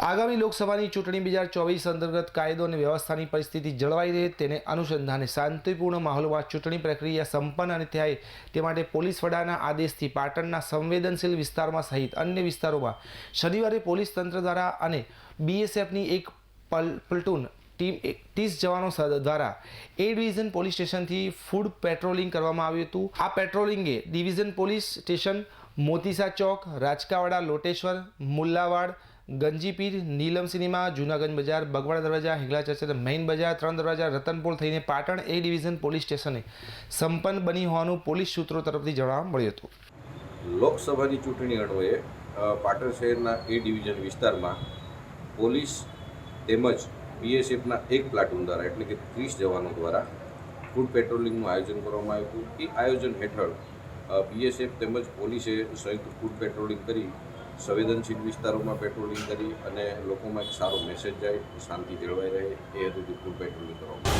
આગામી લોકસભાની ચૂંટણી બે ચોવીસ અંતર્ગત કાયદો અને વ્યવસ્થાની પરિસ્થિતિ જળવાઈ રહે તેને અનુસંધાને શાંતિપૂર્ણ માહોલમાં ચૂંટણી પ્રક્રિયા સંપન્ન અને થાય તે માટે પોલીસ વડાના આદેશથી પાટણના સંવેદનશીલ વિસ્તારમાં સહિત અન્ય વિસ્તારોમાં શનિવારે પોલીસ તંત્ર દ્વારા અને બીએસએફની એક પલ, પ્લટૂન ટીમ ત્રીસ જવાનો દ્વારા એ ડિવિઝન પોલીસ સ્ટેશનથી ફૂડ પેટ્રોલિંગ કરવામાં આવ્યું હતું. આ પેટ્રોલિંગે ડિવિઝન પોલીસ સ્ટેશન, મોતીસા ચોક, રાજકાવાડા, લોટેશ્વર, મુલ્લાવાડ ગંજીપીર નીલમ સિનેમા, જૂનાગંજ બજાર, બગવાડા દરવાજા હિંગલા ચર્ચ મેઇન બજાર, ત્રણ દરવાજા, રતનપુર થઈને પાટણ, એ ડિવિઝન પોલીસ સ્ટેશને સંપન્ન બની હોવાનું પોલીસ સૂત્રો તરફથી જાણવા મળ્યું હતું. લોકસભાની ચૂંટણી અન્વયે પાટણ શહેરના એ ડિવિઝન વિસ્તારમાં પોલીસ તેમજ બીએસએફના એક પ્લાટૂન દ્વારા, એટલે કે ત્રીસ જવાનો દ્વારા ફૂડ પેટ્રોલિંગનું આયોજન કરવામાં આવ્યું હતું. એ આયોજન હેઠળ બીએસએફ તેમજ પોલીસે સંયુક્ત ફૂડ પેટ્રોલિંગ કરી સંવેદનશીલ વિસ્તારોમાં પેટ્રોલિંગ કરી અને લોકોમાં એક સારો મેસેજ જાય, શાંતિ જળવાઈ રહે, એ હેતુથી ફૂડ પેટ્રોલિંગ કરવામાં.